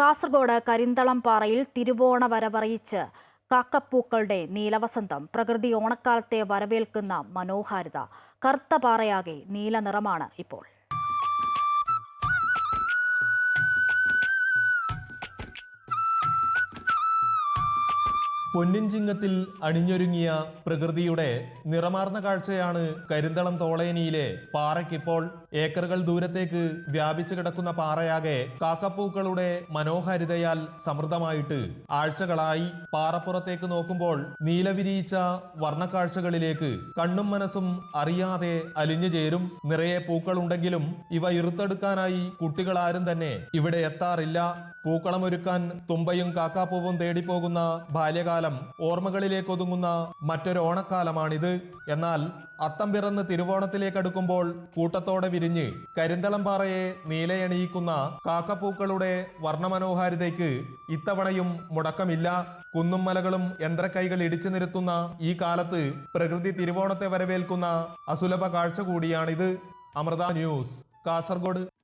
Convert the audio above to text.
കാസർഗോഡ് കരിന്തളം പാറയിൽ തിരുവോണ വരവറിയിച്ച് കാക്കപ്പൂക്കളുടെ നീലവസന്തം. പ്രകൃതി ഓണക്കാലത്തെ വരവേൽക്കുന്ന മനോഹാരിത. കറുത്ത പാറയാകെ നീല നിറമാണ് ഇപ്പോൾ. പൊന്നിൻ ചിങ്ങത്തിൽ അണിഞ്ഞൊരുങ്ങിയ പ്രകൃതിയുടെ നിറമാർന്ന കാഴ്ചയാണ് കരിന്തളം തോളേനിയിലെ പാറയ്ക്കിപ്പോൾ ഏക്കറുകൾ ദൂരത്തേക്ക് വ്യാപിച്ചു കിടക്കുന്ന പാറയാകെ കാക്കപ്പൂക്കളുടെ മനോഹരിതയാൽ സമൃദ്ധമായിട്ട് ആഴ്ചകളായി പാറപ്പുറത്തേക്ക് നോക്കുമ്പോൾ നീലവിരിയിച്ച വർണക്കാഴ്ചകളിലേക്ക് കണ്ണും മനസ്സും അറിയാതെ അലിഞ്ഞു ചേരും. നിറയെ പൂക്കളുണ്ടെങ്കിലും ഇവ ഇറുത്തെടുക്കാനായി കുട്ടികളാരും തന്നെ ഇവിടെ എത്താറില്ല. പൂക്കളമൊരുക്കാൻ തുമ്പയും കാക്കാപ്പൂവും തേടിപ്പോകുന്ന ബാല്യകാലം ഓർമ്മകളിലേക്ക് ഒതുങ്ങുന്ന മറ്റൊരു ഓണക്കാലമാണിത്. എന്നാൽ അത്തം പിറന്ന് തിരുവോണത്തിലേക്ക് അടുക്കുമ്പോൾ കൂട്ടത്തോടെ വിരിഞ്ഞ് കരിന്തളം പാറയെ നീലയണിയിക്കുന്ന കാക്കപ്പൂക്കളുടെ വർണമനോഹാരിതയ്ക്ക് ഇത്തവണയും മുടക്കമില്ല. കുന്നും മലകളും യന്ത്രക്കൈകൾ ഇടിച്ചു നിരത്തുന്ന ഈ കാലത്ത് പ്രകൃതി തിരുവോണത്തെ വരവേൽക്കുന്ന അസുലഭ കാഴ്ച കൂടിയാണിത്. അമൃത ന്യൂസ് കാസർഗോഡ്.